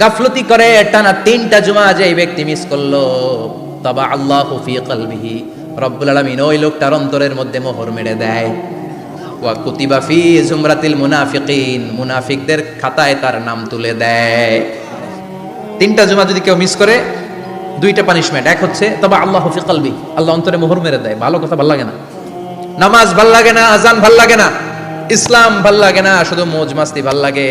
গাফলতি করে, টানা তিনটা জুমা যে এই ব্যক্তি মিস করল। তবা আল্লাহ ফি কলবিহি। রব্বুল আলামিন ওই লোকটার অন্তরের মধ্যে মোহর মেরে দেয়। ওয়া কুতিবা ফি জুমরাতিল মুনাফিকিন। মুনাফিকদের খাতায় তার নাম তুলে দেয়। তিনটা জুমা যদি কেউ মিস করে, দুইটা পানিশমেন্ট এক হচ্ছে তবে আল্লাহ ফি কলবি আল্লাহ অন্তরে মোহর মেরে দেয়। ভালো কথা, ভালো লাগে না। নামাজ ভালো লাগে না আজান ভালো লাগে না। ইসলাম ভালো লাগে না, শুধু মোজ মাস্তি ভালো লাগে।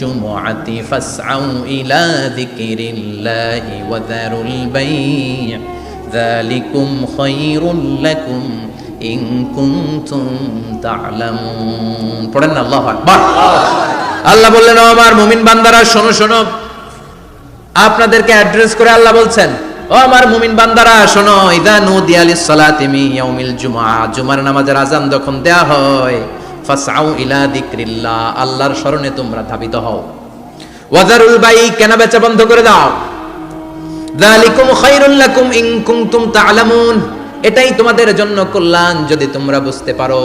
জুমুআতি ফাসআউ ইলা যিকরিল্লাহি ওয়া যারুল বাই' যালিকুম খায়রুল লাকুম ইন কুনতুম তা'লামুন পড়েন আল্লাহু আকবার। আল্লাহ বললেন আমার মুমিন বান্দারা, শোনো শোনো। আপনাদেরকে অ্যাড্রেস করে আল্লাহ বলছেন, ও আমার মুমিন বান্দারা, শোনো, ইদা নুদিয়া লিস-সালাতি মিন ইয়াউমিল জুমআ জুমার নামাজের আজান যখন দেয়া হয় ফাসআউ ইলা যিকরিল্লাহ, আল্লাহর স্মরণে তোমরা ধাবিত হও। ওয়াজারুল বাই, কেনা বেচা বন্ধ করে দাও। দালিকুম খায়রুল লাকুম ইন কুনতুম তা'লামুন এটাই তোমাদের জন্য কল্যাণ যদি তোমরা বুঝতে পারো।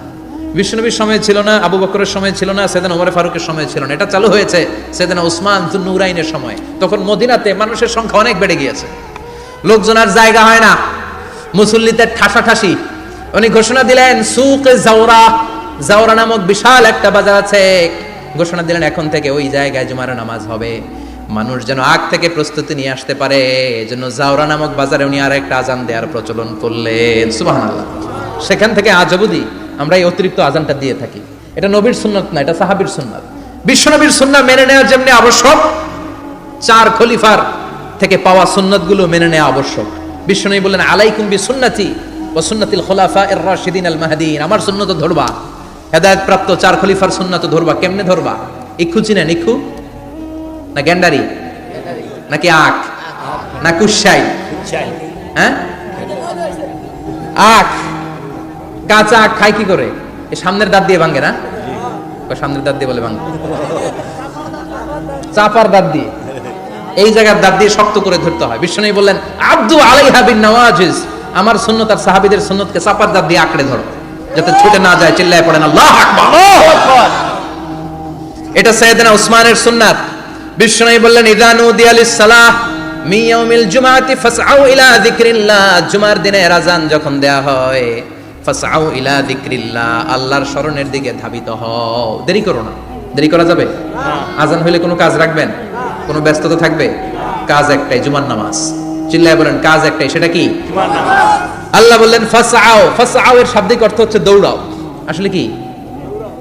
বিশ্বনবীর সময় ছিল না, আবু বকরের সময় ছিল না, সেদিন ওমর ফারুকের সময় ছিল না। এটা চালু হয়েছে সেদিন ওসমান নুরাইনের সময়। তখন মদিনাতে মানুষের সংখ্যা অনেক বেড়ে গিয়েছে। লোকজন আর জায়গা হয় না। মুসল্লিতে ঠাসাঠাসি। উনি ঘোষণা দিলেন, সুক জাওরা। জাওরা নামক বিশাল একটা বাজার আছে। ঘোষণা দিলেন, এখন থেকে ওই জায়গায় জুমার নামাজ হবে। মানুষ যেন আগ থেকে প্রস্তুতি নিয়ে আসতে পারে। এজন্য জাওরা নামক বাজারে উনি আর একটা আজান দেওয়ার প্রচলন করলেন। সুবহানাল্লাহ। সেখান থেকে আজ অবধি আমরা এই অতিরিক্ত আজানটা দিয়ে থাকি। এটা নবীর সুন্নত না এটা সাহাবীর সুন্নত। বিশ্বনবীর সুন্নাহ মেনে নেওয়া যেমনি আবশ্যক চার খলিফার থেকে পাওয়া সুন্নতগুলো মেনে নেওয়া আবশ্যক। বিশ্বনবী বললেন আলাইকুম বি সুন্নতি ও সুন্নাতিল খোলাফা এর রাশিদিন আল মাহাদিন। আমার সুন্নত ধরবা। হেদায়ত প্রাপ্ত চার খলিফার সুন্নত ধরবা কেমনে ধরবা? ইক্ষু চিনেন ইক্ষু? না গ্যান্ডারি? নাকি আখ? না কুসাই হ্যাঁ? আখ। কাঁচা আখ খায় কি করে? সামনের দাঁত দিয়ে ভাঙে না? সামনের দাঁত দিয়ে বলে ভাঙে। চাপার দাঁত দিয়ে। এই জায়গার দাঁত দিয়ে শক্ত করে ধরতে হয়। বিষ্ণু বললেন আব্দু আলাইহা বিন নওয়াজিজ। আমার সুন্নত আর সাহাবীদের সুন্নতকে চাপার দাঁত দিয়ে আঁকড়ে ধরো যাতে ছুটে না যায় চিল্লায় পড়েন আল্লাহ আকবার। এটা সৈয়দনা উসমানের সুন্নাত। বিষ্ণু বললেন ইদানু দিয়ালিস সালাহ মি ইয়াউমিল জুমাতি ফাসআউ ইলা যিকরিল্লাহ। জুমার দিনে আজান যখন দেয়া হয় ফাসআউ ইলা যিকরিল্লাহ আল্লাহর শরণের দিকে ধাবিত হও। দেরি করো না। দেরি করা যাবে? আজান হইলে কোনো কাজ রাখবেন? কোনো ব্যস্ততা থাকবে? কাজ একটাই জুমার নামাজ। চিল্লায় বলেন কাজ একটাই সেটা কি? আল্লাহ বললেন ফাসআও ফাসআও এর শাব্দিক অর্থ হচ্ছে দৌড়াও। আসলে কি?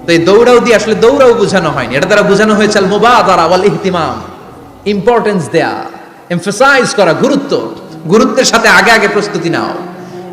তো এই দৌড়াও দিয়ে আসলে দৌড়াও বোঝানো হয়নি। এটা দ্বারা বোঝানো হয়েছে আল মুবাদারা ওয়াল ইহতিমাম ইম্পর্টেন্স দেয়া এমফাসাইজ করা গুরুত্ব। গুরুত্বের সাথে আগে আগে প্রস্তুতি নাও।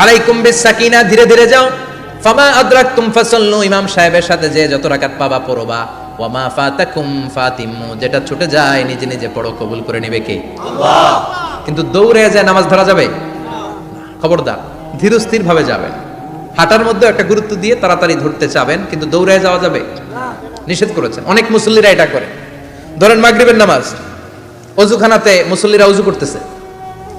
আলাইকুম বিসাকিনা ধীরে ধীরে যাও। ফামা আদরাকতুম ফাসাল্লু, ইমাম সাহেবের সাথে যে যত রাকাত পাবা পড়বা। ওয়ামা ফাতাকুম ফাতিম্মু যেটা ছুটে যায়, নিজে নিজে পড়ো, কবুল করে নেবে কে? কিন্তু দৌড়ে যায় নামাজ ধরা যাবে? খবরদার ধীরস্থির ভাবে যাবেন হাঁটার মধ্যে একটা গুরুত্ব দিয়ে তাড়াতাড়ি ধরতে চাবেন, কিন্তু দৌড়ে যাওয়া যাবে? নিষেধ করেছেন। অনেক মুসল্লিরা এটা করে। ধরেন মাগরিবের নামাজ। অজুখানাতে মুসল্লিরা অজু করতেছে।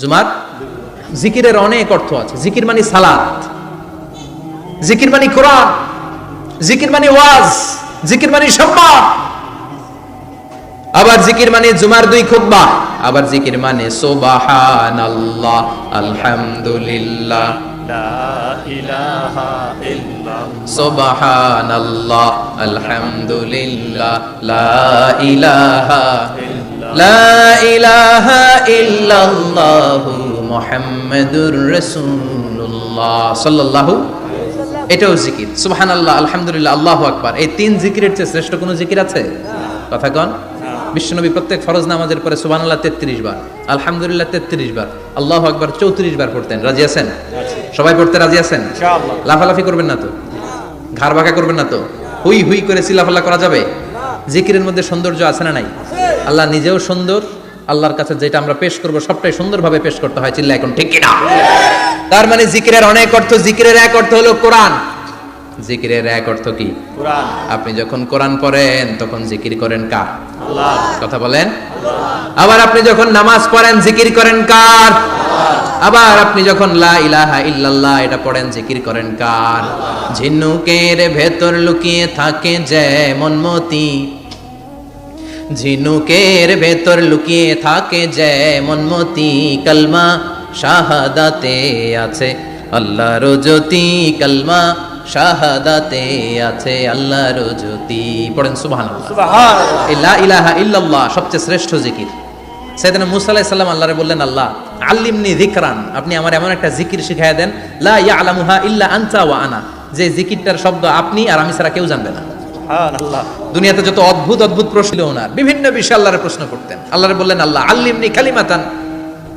জুমার জিকিরের অনেক অর্থ আছে। জিকির মানে সালাত। জিকির মানে কোরআন। জিকির মানে ওয়াজ। জিকির মানে সম্মান। আবার জিকির মানে জুমার দুই খুতবা। আবার জিকির মানে সুবহানাল্লাহ আলহামদুলিল্লাহ। সুবহানাল্লাহ আলহামদুলিল্লাহ। লা ইলাহা লা ইলাহা ইল্লাল্লাহু মুহাম্মাদুর রাসূলুল্লাহ সাল্লাল্লাহু এটাও জিকির। সুবহানাল্লাহ আলহামদুলিল্লাহ আল্লাহু আকবার। এই তিন জিকিরের চেয়ে শ্রেষ্ঠ কোনো জিকির আছে? কথা কন। বিশ্বনবী প্রত্যেক ফরজ নামাজের পরে 33 বার আলহামদুলিল্লাহ 33 বার আল্লাহু আকবার 34 বার পড়তেন। রাজি আছেন? সবাই পড়তে রাজি আছেন? লাফালাফি করবেন না তো? ঘাড় বাঁকা করবেন না তো? হুই হুই করে সিলাফাল্লা করা যাবে? জিকিরের মধ্যে সৌন্দর্য আছে না নাই? আল্লাহ নিজেও সুন্দর আল্লাহর কাছে যেটা আমরা পেশ করব সবটাই সুন্দরভাবে পেশ করতে হয় চিল্লা এখন ঠিক কিনা? তার মানে জিকিরের অনেক অর্থ জিকিরের এক অর্থ হলো কোরআন। জিকিরের এক অর্থ কি? আপনি যখন কোরআন পড়েন তখন জিকির করেন কার? কথা বলেন? আবার আপনি যখন নামাজ পড়েন জিকির করেন কার? আবার আপনি যখন লা ইলাহা ইল্লাল্লাহ এটা পড়েন জিকির করেন কার? ঝিনুকের ভেতর লুকিয়ে থাকে যেমন মতি। ঝিনুকের ভেতর লুকিয়ে থাকে যেমন মতি কলমা শাহাদাতে আছে আল্লাহর জ্যোতি কলমা শাহাদাতে আছে আল্লাহর জ্যোতি। পড়েন সুবহানাল্লাহ। এই লা ইলাহা ইল্লাল্লাহ সবচেয়ে শ্রেষ্ঠ জিকির। সেদিন মুসা আলাইহিস সালাম আল্লাহরে বললেন আল্লাহ আল্লিমনি যিকরান। আপনি আমার এমন একটা জিকির শিখাইয়া দেন লা ইয়ালামুহা ইল্লা আনতা ওয়া আনা। যে জিকিরটার শব্দ আপনি আর আমি ছাড়া কেউ জানবে না। দুনিয়াতে যত অদ্ভুত অদ্ভুত প্রশ্ন ওনার বিভিন্ন বিষয়ে আল্লাহরে প্রশ্ন করতেন। আল্লাহরে বললেন আল্লাহ আল্লিমনি কালিমাতান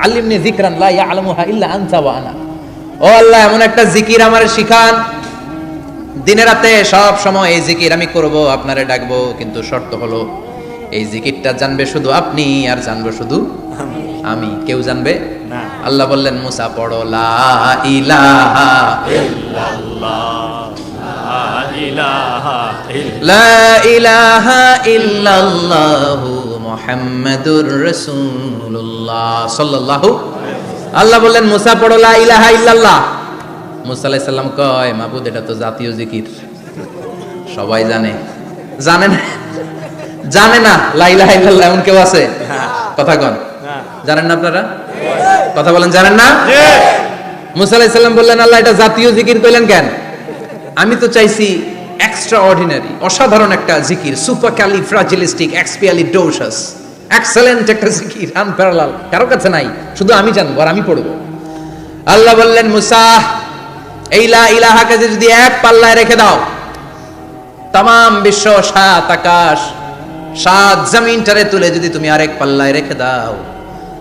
আল্লিমনি যিকরান লা ইয়ালামুহা ইল্লা আনতা ওয়া আনা। ও আল্লাহ এমন একটা জিকির আমার শিখান। দিনে রাতে সব সময় এই জিকির আমি করব আপনারে ডাকবো কিন্তু শর্ত হলো এই জিকিরটা জানবে শুধু আপনি আর জানবে শুধু আমি। কেউ জানবে? আল্লাহ বললেন মুসা পড়ো লা ইলাহা লা ইলাহা ইল্লাল্লাহু মুহাম্মাদুর রাসূলুল্লাহ সাল্লাল্লাহু আল্লাহ বললেন মুসা পড়ো লা ইলাহা ইল্লাল্লাহ। মুসা আলাইহিস সালাম কয় মাবুদ এটা তো জাতীয় জিকির। সবাই জানে। জানে না? জানে না লাইলা ইল্লাল্লাহ এমন কেউ আছে? কথা কন। জানেন না আপনারা? কথা বলেন জানেন না? মুসা আলাইহিস সালাম বললেন আল্লাহ এটা জাতীয় জিকির কইলেন কেন? আমি তো চাইছি এক্সট্রা অর্ডিনারি অসাধারণ একটা জিকির supercalifragilisticexpialidocious excellent একটা জিকির আনপ্যারালাল কারও কাছে নাই, শুধু আমি জানব আর আমি পড়ব। আল্লাহ বললেন, মুসা, এই লা ইলাহাকে যদি এক পাল্লায় রেখে দাও তাম বিশ্ব সাত আকাশ, সাত জমিনটারে তুলে যদি তুমি আরেক পাল্লায় রেখে দাও।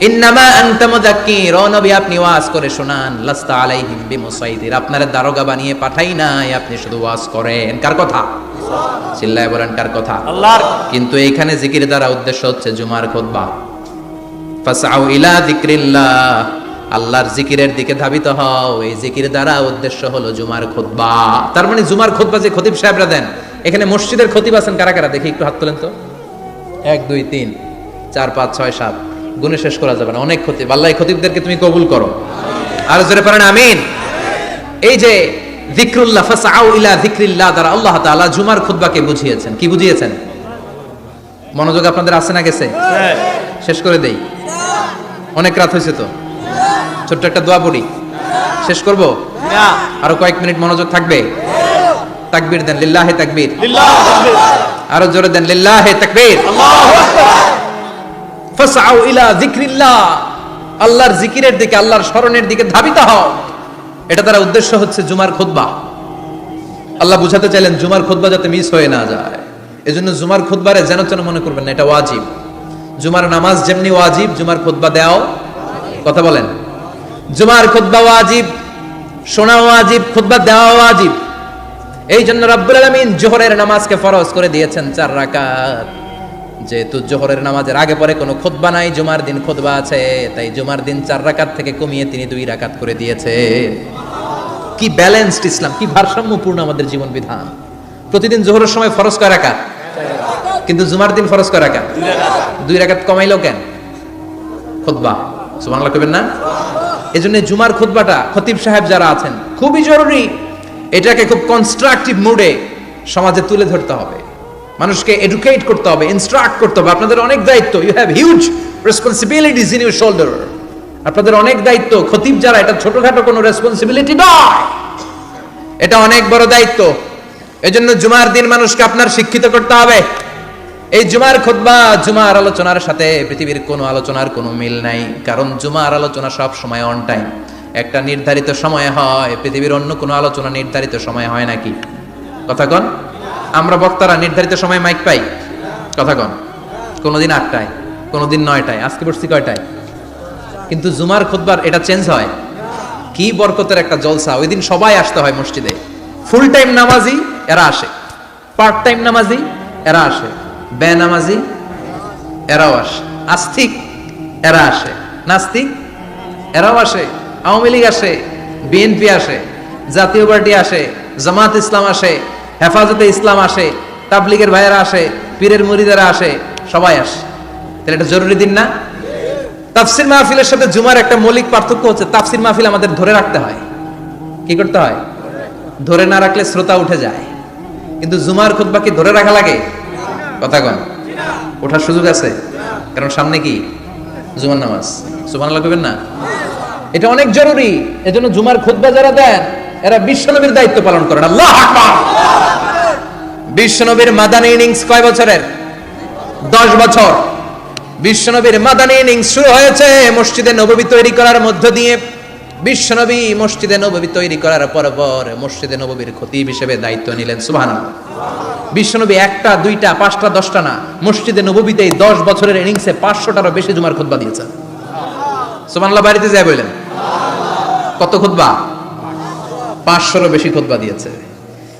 ইন্নামা আনতা মুযাক্কির। ও নবী আপনি ওয়াজ করে শোনান। লাস্তা আলাইহিম বিমুসাইদির। আপনারা দারোগা বানিয়ে পাঠাই নাই আপনি শুধু ওয়াজ করেন। কার কথা? চিল্লায় বলেন কার কথা? আল্লাহর কিন্তু এইখানে জিকির দ্বারা উদ্দেশ্য হচ্ছে জুমার খুতবা ফাসাউ ইলা যিকরিল্লাহ। আল্লাহর জিকিরের দিকে ধাবিত হও। এই জিকির দ্বারা উদ্দেশ্য হলো জুমার খুতবা তার মানে জুমার খুতবা যে খতিব সাহেবরা দেন এখানে মসজিদের খতিব আছেন কারা কারা? দেখি একটু হাত তোলেন তো। এক দুই তিন চার পাঁচ ছয় সাত। গুণে শেষ করা যাবে না অনেক ক্ষতি। আল্লাহ খতিবদেরকে তুমি কবুল করো। আর জোরে পারেন আমিন। এই যে যিকরুল্লাহ ফাসাউ ইলা যিকরিল্লাহ দ্বারা আল্লাহ তাআলা জুমার খুতবাকে বুঝিয়েছেন। কি বুঝিয়েছেন? মনোযোগ আপনাদের আছে না গেছে? শেষ করে দেই। অনেক রাত হয়েছে তো। ছোট্ট একটা দোয়া পড়ি। শেষ করব? না আরও কয়েক মিনিট মনোযোগ থাকবে? তাকবীর দেন লিল্লাহে তাকবীর। লিল্লাহ আরও জোরে দেন লিল্লাহে তাকবীর। ফাসআউ ইলা যিকরিল্লাহ। আল্লাহর জিকিরের দিকে, আল্লাহর স্মরণের দিকে ধাবিত হও। এটা তার উদ্দেশ্য হচ্ছে জুমার খুতবা। আল্লাহ বুঝাতে চাইলেন জুমার খুতবা যাতে মিস হয়ে না যায়। এজন্য জুমার খুতবারে যেন তেন মনে করবেন না, এটা ওয়াজিব। জুমার নামাজ যেমনি ওয়াজিব, জুমার খুতবা দেও কথা বলেন। জুমার খুতবা ওয়াজিব শোনা ওয়াজিব, খুতবা দেওয়া ওয়াজিব। এই জন্য রব্বুল আলামিন জোহরের নামাজকে ফরজ করে দিয়েছেন চার রাকাত। যেহেতু জোহরের নামাজের আগে পরে কোনো খুতবা নাই জুমার দিন খুতবা আছে তাই জুমার দিন চার রাকাত থেকে কমিয়ে তিনি দুই রাকাত করে দিয়েছে। কি ব্যালেন্সড ইসলাম কি ভারসাম্যপূর্ণ আমাদের জীবন বিধান প্রতিদিন জোহরের সময় ফরজ কয় রাকাত? কিন্তু জুমার দিন ফরজ কয় রাকাত? দুই রাকাত। কমাইলো কেন? খুতবা। সুবহানাল্লাহ কইবেন না? এজন্য জুমার খুতবাটা খতিব সাহেব যারা আছেন খুবই জরুরি। এটাকে খুব কনস্ট্রাকটিভ মুডে সমাজে তুলে ধরতে হবে। মানুষকে এডুকেট করতে হবে ইনস্ট্রাক্ট করতে হবে। আপনাদের অনেক দায়িত্ব। You have huge responsibilities in your shoulder আপনাদের অনেক দায়িত্ব। খতিব যারা, এটা ছোটখাটো কোনো রেসপন্সিবিলিটি নয়। এটা অনেক বড় দায়িত্ব। এজন্য জুমার দিন মানুষকে আপনার শিক্ষিত করতে হবে। এই জুমার খুতবা জুমার আলোচনার সাথে পৃথিবীর কোনো আলোচনার কোনো মিল নাই। কারণ জুমার আলোচনা সব সময় অন টাইম একটা নির্ধারিত সময় হয়, পৃথিবীর অন্য কোনো আলোচনা নির্ধারিত সময় হয় নাকি? কথা কন। আমরা বক্তারা নির্ধারিত সময় মাইক পাই। কথা কন। কোনোদিন আটটায়, কোনোদিন নয়টায়, আজকে বসছি কয়টায়? কিন্তু জুমার খুতবার এটা চেঞ্জ হয়। কি বরকতের একটা জলসা। ওই দিন সবাই আসতে হয় মসজিদে। ফুল টাইম নামাজি, এরা আসে। পার্ট টাইম নামাজি, এরা আসে। বে নামাজি এরাও আসে। আস্তিক, এরা আসে। নাস্তিক, এরাও আসে। আওয়ামী লীগ আসে। বিএনপি আসে। জাতীয় পার্টি আসে। জামাত ইসলাম আসে। হেফাজতে ইসলাম আসে, তাবলিগের ভাইয়েরা আসে, পীরের মুরিদেরা আসে, সবাই আসে। তাহলে এটা জরুরি দিন না? তাফসির মাহফিলের সাথে জুমার একটা মৌলিক পার্থক্য হচ্ছে, তাফসির মাহফিল আমাদের ধরে রাখতে হয়। কি করতে হয়? ধরে না রাখলে শ্রোতা উঠে যায়। কিন্তু জুমার খুতবা কি ধরে রাখা লাগে? কথা কন। ওঠার সুযোগ আছে? কারণ সামনে কি? জুমার নামাজ। সুমান লাগবেন না? এটা অনেক জরুরি। এজন্য জুমার খুতবা যারা দেন, এরা বিশ্বনবীর দায়িত্ব পালন করেন। আল্লাহ আকবার! বিশ্বনবীর মাদানী ইনিংস কয় বছরের? দশ বছর। বিশ্বনবীর মাদানী ইনিংস শুরু হয়েছে মসজিদে নববী তৈরি করার মধ্য দিয়ে। বিশ্বনবী মসজিদে নববী তৈরি করার পর পর মসজিদে নববীর খতিব হিসেবে দায়িত্ব নিলেন, সুবহানাল্লাহ। বিশ্বনবী একটা, দুইটা, পাঁচটা, দশটা না, মসজিদে নববীতে এই দশ বছরের ইনিংসে পাঁচশোটারও বেশি জুমার খুতবা দিয়েছেন। সুবহানাল্লাহ, বাড়িতে যায় বললেন কত খুতবা? পাঁচশোরও বেশি খুতবা দিয়েছে।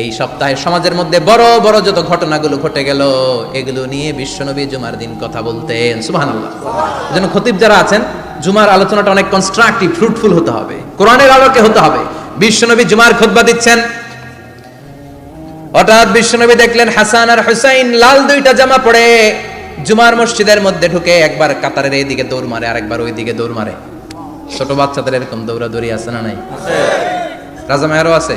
এই সপ্তাহে সমাজের মধ্যে বড় বড় যত ঘটনাগুলো ঘটে গেল, এগুলো নিয়ে বিশ্বনবী জুমার দিন কথা বলতেন। সুবহানাল্লাহ। যেন খতিব যারা আছেন, জুমার আলোচনাটা অনেক কনস্ট্রাকটিভ ফ্রুটফুল হতে হবে। কোরআনের আলোকে হতে হবে। বিশ্বনবী জুমার খুতবা দিচ্ছেন। হঠাৎ বিশ্বনবী দেখলেন, হাসান আর হুসাইন লাল দুইটা জামা পরে জুমার মসজিদের মধ্যে ঢুকে একবার কাতারের এইদিকে দৌড় মারে, আরেকবার ওই দিকে দৌড় মারে। ছোট বাচ্চাদের এরকম দৌড়াদৌড়ি আছে না নাই? রাজা মেয়ারও আছে?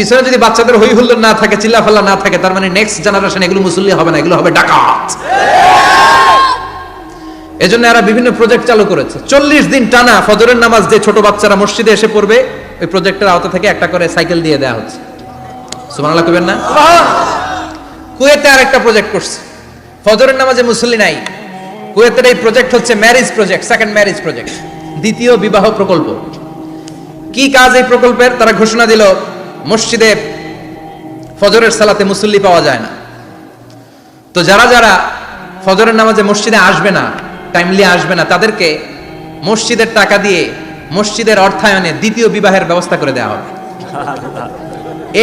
পিছনে যদি বাচ্চাদের হই হুল্লোড় না থাকে চিল্লা ফাল্লা না থাকে, তার মানে নেক্সট জেনারেশন এগুলো মুসল্লি হবে না, এগুলো হবে ডাকাত। এজন্য এরা বিভিন্ন প্রজেক্ট চালু করেছে। চল্লিশ দিন টানা ফজরের নামাজ যে ছোট বাচ্চারা মসজিদে এসে পড়বে, ওই প্রজেক্টের আওতা থেকে একটা করে সাইকেল দিয়ে দেওয়া হচ্ছে। সুমানাল্লাহ কবেন না? কুয়েতে আরেকটা প্রজেক্ট করছে। ফজরের নামাজে মুসল্লি নাই। কুয়েতের এই প্রজেক্ট হচ্ছে marriage project second marriage project দ্বিতীয় বিবাহ প্রকল্প। কি কাজ এই প্রকল্পের? তারা ঘোষণা দিল মসজিদে ফজরের সালাতে মুসল্লি পাওয়া যায় না। তো যারা যারা ফজরের নামাজে মসজিদে আসবে না টাইমলি আসবে না, তাদেরকে মসজিদের টাকা দিয়ে মসজিদের অর্থায়নে দ্বিতীয় বিবাহের ব্যবস্থা করে দেওয়া হবে।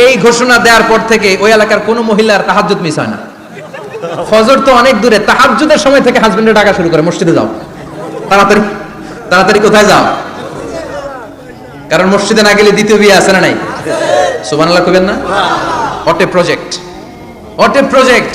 এই ঘোষণা দেওয়ার পর থেকে ওই এলাকার কোনো মহিলার তাহাজ্জুদ মিস হয় না। ফজর তো অনেক দূরে, তাহাজ্জুদের সময় থেকে হাজবেন্ডের টাকা শুরু করে, মসজিদে যাও। তাড়াতাড়ি তাড়াতাড়ি কোথায় যাও? কারণ মসজিদে না গেলে দ্বিতীয় বিয়ে আছে না নাই? সুবান আল্লাহ কবেন না অটে প্রজেক্ট অটে প্রজেক্ট